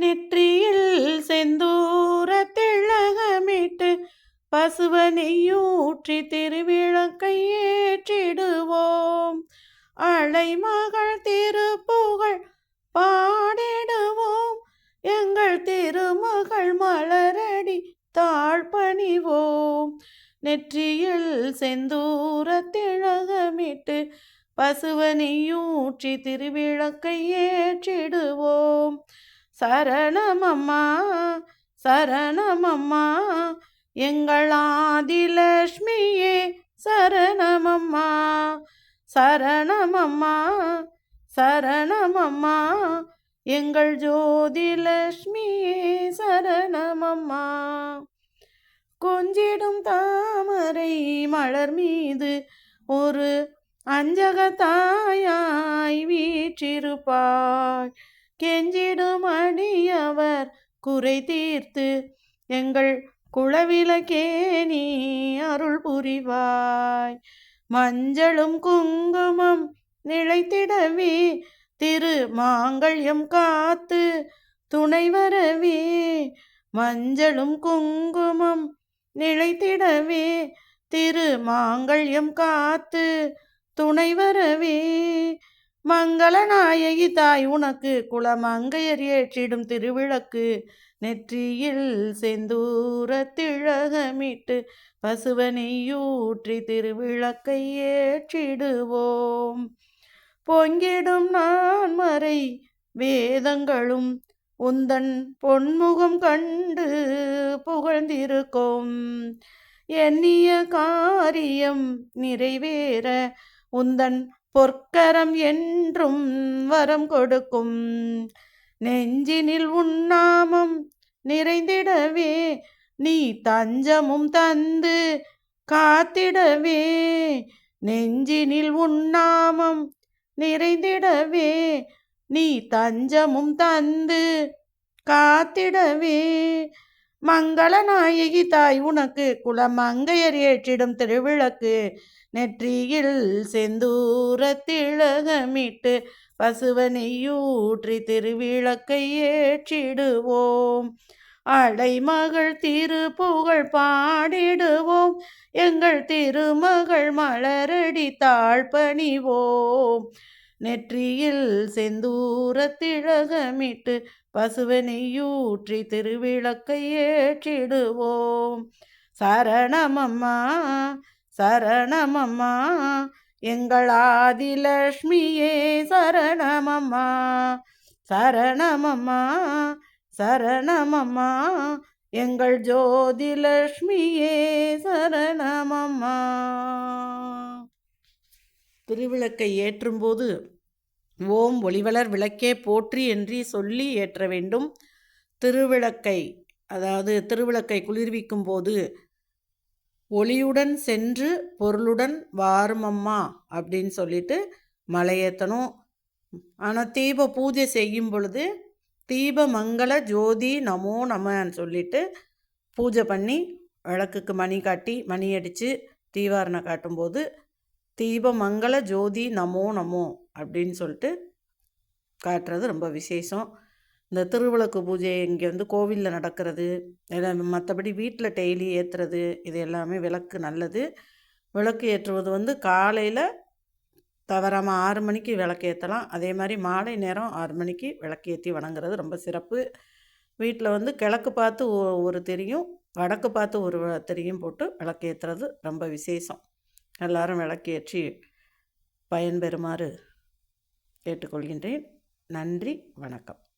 நெற்றியில் செந்தூர திலகமிட்டு பசுவனையூற்றி திருவிளக்கை ஏற்றிடுவோம் அலைமகள் திருப்புகழ் பாடிடுவோம். எங்கள் திருமகள் மலரடி தாழ்பணிவோம். நெற்றியில் செந்தூர திழகமிட்டு பசுவனையூற்றி திருவிளக்கை ஏற்றிடுவோம் சரணமம்மா சரணமம்மா எங்கள் ஆதிலக்ஷ்மியே சரணமம்மா சரணமம்மா சரணமம்மா எங்கள் ஜோதிலக்ஷ்மியே சரணமம்மா. கொஞ்சிடும் தாமரை மலர் மீது ஒரு அஞ்சகத்தாயாய் வீற்றிருப்பாய். கெஞ்சிடும் அடியவர் குறை தீர்த்து எங்கள் குளவிளக்கே நீ அருள் புரிவாய். மஞ்சளும் குங்குமம் நிலைத்திடவே திரு மாங்கல்யம் காத்து துணை வரவே. மஞ்சளும் குங்குமம் நிலைத்திடவே திரு மாங்கல்யம் காத்து துணை வரவே. மங்களநாயகி தாய் உனக்கு குளமங்கையர் ஏற்றிடும் திருவிளக்கு. நெற்றியில் செந்தூர திழகமிட்டு பசுவனையூற்றி திருவிளக்கை ஏற்றிடுவோம். பொங்கிடும் நான் மறை வேதங்களும் உந்தன் பொன்முகம் கண்டு புகழ்ந்திருக்கும். எண்ணிய காரியம் நிறைவேற உந்தன் பொற்கரம் என்றும் வரம் கொடுக்கும். நெஞ்சினில் உண்ணாமம் நிறைந்திடவே நீ தஞ்சமும் தந்து காத்திடவே. நெஞ்சினில் உண்ணாமம் நிறைந்திடவே நீ தஞ்சமும் தந்து காத்திடவே. மங்கள நாயகி தாய் உனக்கு குலமங்கையர் ஏற்றிடும் திருவிளக்கு. நெற்றியில் செந்தூர திலகமிட்டு பசுவனையூற்றி திருவிளக்கை ஏற்றிடுவோம். அடைமகள் திருப்புகழ் பாடிடுவோம். எங்கள் திருமகள் மலரடி தாழ்பணிவோம். நெற்றியில் செந்தூர திலகமிட்டு பசுவனையூற்றி திருவிளக்கை ஏற்றிடுவோம். சரணமம்மா சரணமம்மா எங்கள் ஆதிலக்ஷ்மியே சரணமம்மா சரணமம்மா சரணமம்மா எங்கள் ஜோதிலக்ஷ்மியே சரணமம்மா. திருவிளக்கை ஏற்றும்போது ஓம் ஒளிவளர் விளக்கே போற்றி என்று சொல்லி ஏற்ற வேண்டும். திருவிளக்கை அதாவது திருவிளக்கை குளிர்விக்கும் போது ஒளியுடன் சென்று பொருளுடன் வாருமம்மா அப்படின்னு சொல்லிட்டு மலையேற்றணும் ஆனால் தீப பூஜை செய்யும் பொழுது தீப மங்கள ஜோதி நமோ நமன்னு சொல்லிட்டு பூஜை பண்ணி விளக்குக்கு மணி காட்டி மணி அடித்து தீவாரணை காட்டும்போது தீப மங்கள ஜோதி நமோ நமோ அப்படின்னு சொல்லிட்டு காட்டுறது ரொம்ப விசேஷம். இந்த திருவிளக்கு பூஜை இங்கே வந்து கோவிலில் நடக்கிறது மற்றபடி வீட்டில் டெய்லி ஏற்றுறது இது எல்லாமே விளக்கு நல்லது. விளக்கு ஏற்றுவது வந்து காலையில் தவறாமல் ஆறு மணிக்கு விளக்கு ஏற்றலாம் அதே மாதிரி மாலை நேரம் ஆறு மணிக்கு விளக்கு ஏற்றி வணங்குறது ரொம்ப சிறப்பு. வீட்டில் வந்து கிழக்கு பார்த்து ஒரு தெரியும் வடக்கு பார்த்து ஒரு தெரியும் போட்டு விளக்கு ஏற்றுறது ரொம்ப விசேஷம். எல்லாரும் விளக்கேற்றி பயன்பெறுமாறு கேட்டுக்கொள்கின்றேன். நன்றி வணக்கம்.